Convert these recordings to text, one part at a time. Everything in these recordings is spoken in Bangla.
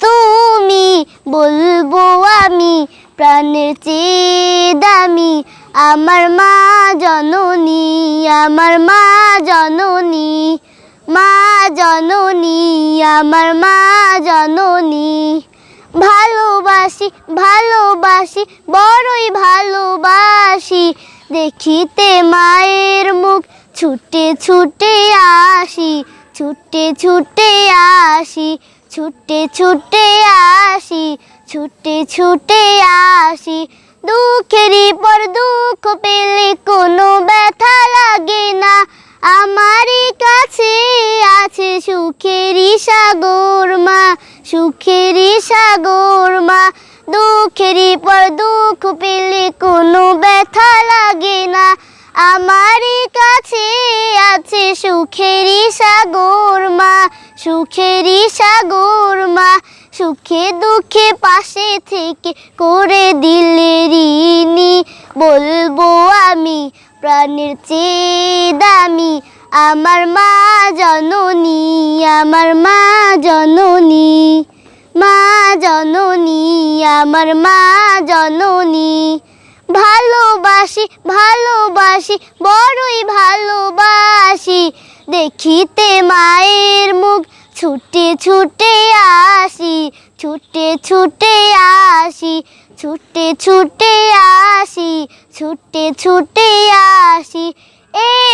তুমি বলব আমি, প্রাণের চেয়ে দামি। আমার মা জননী, আমার মা জননী মা জননী, আমার মা জননী। ভালোবাসি ভালোবাসি, বড়ই ভালোবাসি। দেখিতে মায়ের মুখ ছুটে ছুটে আসি, ছুটে ছুটে আসি। ছুটে ছুটে আসি, ছুটে ছুটে আসি। দুঃখেরই পর দুঃখ পেলে কোনো ব্যথা লাগে না। আমারই কাছে আছে সুখেরই সাগর মা, সুখেরই সাগর মা। দুঃখেরই পর দুঃখ পেলে কোনো ব্যথা লাগে না। আমারই কাছে আছে সুখেরই সাগর মা সুখেরই সাগর মা, সুখে দুঃখে পাশে থেকে করে দিলে ঋণী। বলব আমি, প্রাণের চেয়ে দামি, আমার মা জননী, আমার মা জননী। মা জননী, আমার মা জননী। ভালোবাসি ভালোবাসি, বড়ই ভালোবাসি। দেখিতে মায়ের মুখ। ছুটে ছুটে আসি, ছুটে ছুটে আসি, ছুটে ছুটে আসি, ছুটে ছুটে আসি।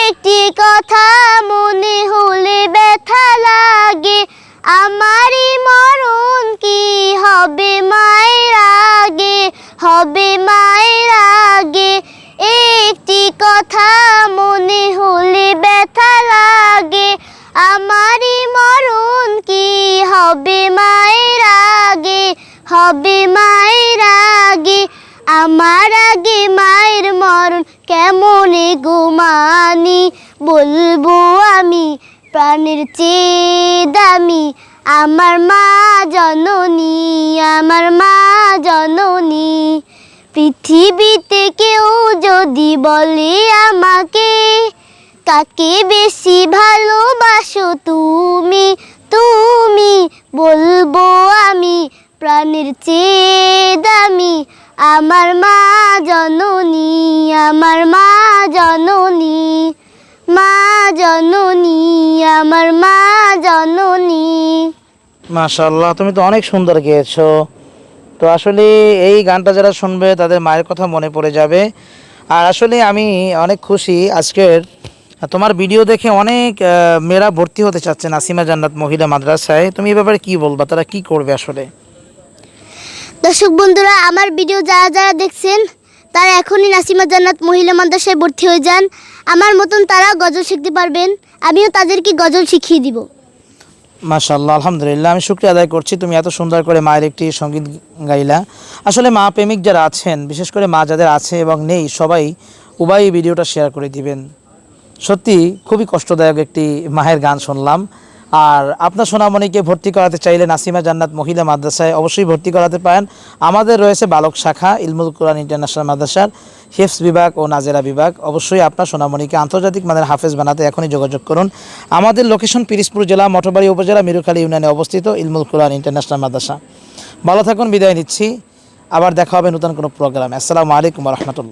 একটি কথা মনে হলে ব্যথা লাগে। আমারই মরণ কি হবে মায়ের আগে? হবে মায়ের একটি কথা মনে হলে ব্যথা লাগে, আমারই মরণ কি হবে মায়ের আগে? হবে মায়ের আগে, আমার আগে মায়ের মরণ কেমনে গোমানি বলব আমি, প্রাণের চেয়ে দামি, আমার মা জননী, আমার মা জননী। পৃথিবীতে কেউ যদি বলে আমাকে, কাকে বেশি ভালোবাসো তুমি? তুমি বলব, আমি প্রাণের চেয়ে দামি। আমার মা জননী, আমার মা জননী মা জননী, আমার মা জননী। মাশাল্লাহ তুমি তো অনেক সুন্দর গেয়েছো। তো আসলে এই গানটা যারা শুনবে, তাদের মায়ের কথা মনে পড়ে যাবে। আর আসলে আমি অনেক খুশি আজকের, তোমার ভিডিও দেখে অনেক মেয়েরা ভর্তি হতে চাচ্ছে নাসিমা জান্নাত মহিলা মাদ্রাসায়। তুমি এ ব্যাপারে কি বলবা? তারা কি করবে আসলে? দর্শক বন্ধুরা, আমার ভিডিও যারা যারা দেখছেন, তারা এখনই নাসিমা জান্নাত মহিলা মাদ্রাসায় ভর্তি হয়ে যান। আমার মতন তারা গজল শিখতে পারবেন। আমিও তাদেরকে গজল শিখিয়ে দিব। মাশাল্লাহ আলহামদুলিল্লাহ, আমি শুক্রিয়া আদায় করছি, তুমি এত সুন্দর করে মায়ের একটি সংগীত গাইলা। আসলে মা প্রেমিক যারা আছেন, বিশেষ করে মা যাদের আছে এবং নেই, সবাই উভয়ই ভিডিওটা শেয়ার করে দিবেন। সত্যি খুবই কষ্টদায়ক একটি মায়ের গান শুনলাম। আর আপনার সোনামণিকে ভর্তি করাতে চাইলে নাসিমা জান্নাত মহিলা মাদ্রাসায় অবশ্যই ভর্তি করাতে পারেন। আমাদের রয়েছে বালক শাখা, ইলমুল কোরআন ইন্টারন্যাশনাল মাদ্রাসার হিফস বিভাগ ও নাজেরা বিভাগ। অবশ্যই আপনার সোনামণিকে আন্তর্জাতিক মানের হাফেজ বানাতে এখনই যোগাযোগ করুন। আমাদের লোকেশন পিরিসপুর জেলা, মঠবাড়ি উপজেলা, মিরুখালী ইউনিয়নে অবস্থিত ইলমুল কোরআন ইন্টারন্যাশনাল মাদ্রাসা। ভালো থাকুন, বিদায় নিচ্ছি। আবার দেখা হবে নতুন কোনো প্রোগ্রাম আসসালামু আলাইকুম রহমতুল্লাহ।